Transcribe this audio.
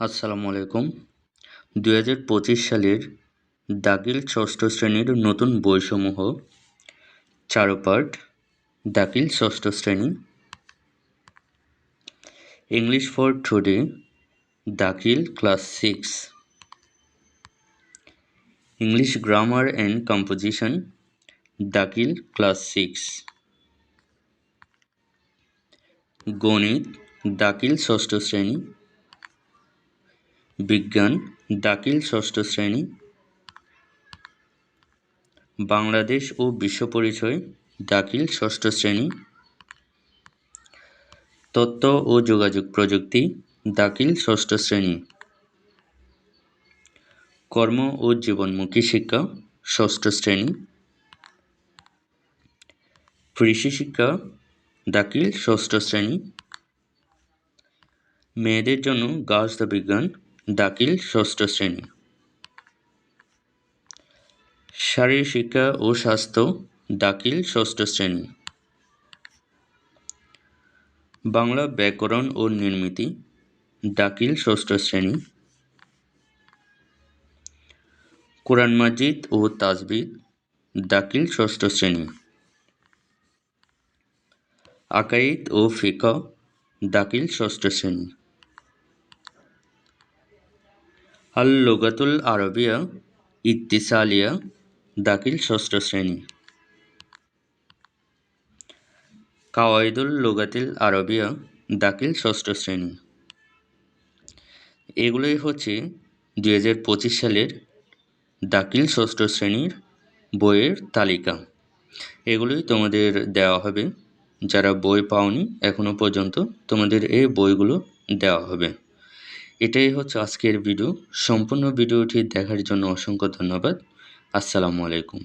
আসসালামু আলাইকুম। দুই হাজার পঁচিশ সালের দাখিল ষষ্ঠ শ্রেণির নতুন বইসমূহ চারো পার্ট দাখিল ষষ্ঠ শ্রেণি। ইংলিশ ফর টুডে, দাখিল class six. English grammar and composition, দাখিল ক্লাস সিক্স। গণিত, দাখিল ষষ্ঠ শ্রেণি। বিজ্ঞান দাখিল ষষ্ঠ শ্রেণি, বাংলাদেশ ও বিশ্ব পরিচয় দাখিল ষষ্ঠ শ্রেণি, তথ্য ও যোগাযোগ প্রযুক্তি দাখিল ষষ্ঠ শ্রেণি, কর্ম ও জীবনমুখী শিক্ষা, ষষ্ঠ শ্রেণি, কৃষি শিক্ষা দাখিল ষষ্ঠ শ্রেণি, মেয়েদের জন্য গার্হস্থ্য বিজ্ঞান দাখিল ষষ্ঠ শ্রেণি। শারীরিক শিক্ষা ও স্বাস্থ্য, দাখিল ষষ্ঠ শ্রেণি। বাংলা ব্যাকরণ ও নির্মিতি, দাখিল ষষ্ঠ শ্রেণি। কোরআন মাজিদ ও তাজবিদ দাখিল ষষ্ঠ শ্রেণি। আকাইদ ও ফিকা দাখিল ষষ্ঠ শ্রেণি। আল লোগাতুল আরবিয়া ইত্তিসালিয়া দাখিল ষষ্ঠ শ্রেণি। কাওয়াইদুল লোগাতিল আরবিয়া দাখিল ষষ্ঠ শ্রেণি। এগুলোই হচ্ছে দুই হাজার পঁচিশ সালের দাখিল ষষ্ঠ শ্রেণির বইয়ের তালিকা। এগুলোই তোমাদের দেওয়া হবে। যারা বই পাওনি এখনও পর্যন্ত তোমাদের এই বইগুলো দেওয়া হবে। এটাই হচ্ছে আজকের ভিডিও সম্পূর্ণ ভিডিওটি দেখার জন্য অসংখ্য ধন্যবাদ। আসসালামু আলাইকুম।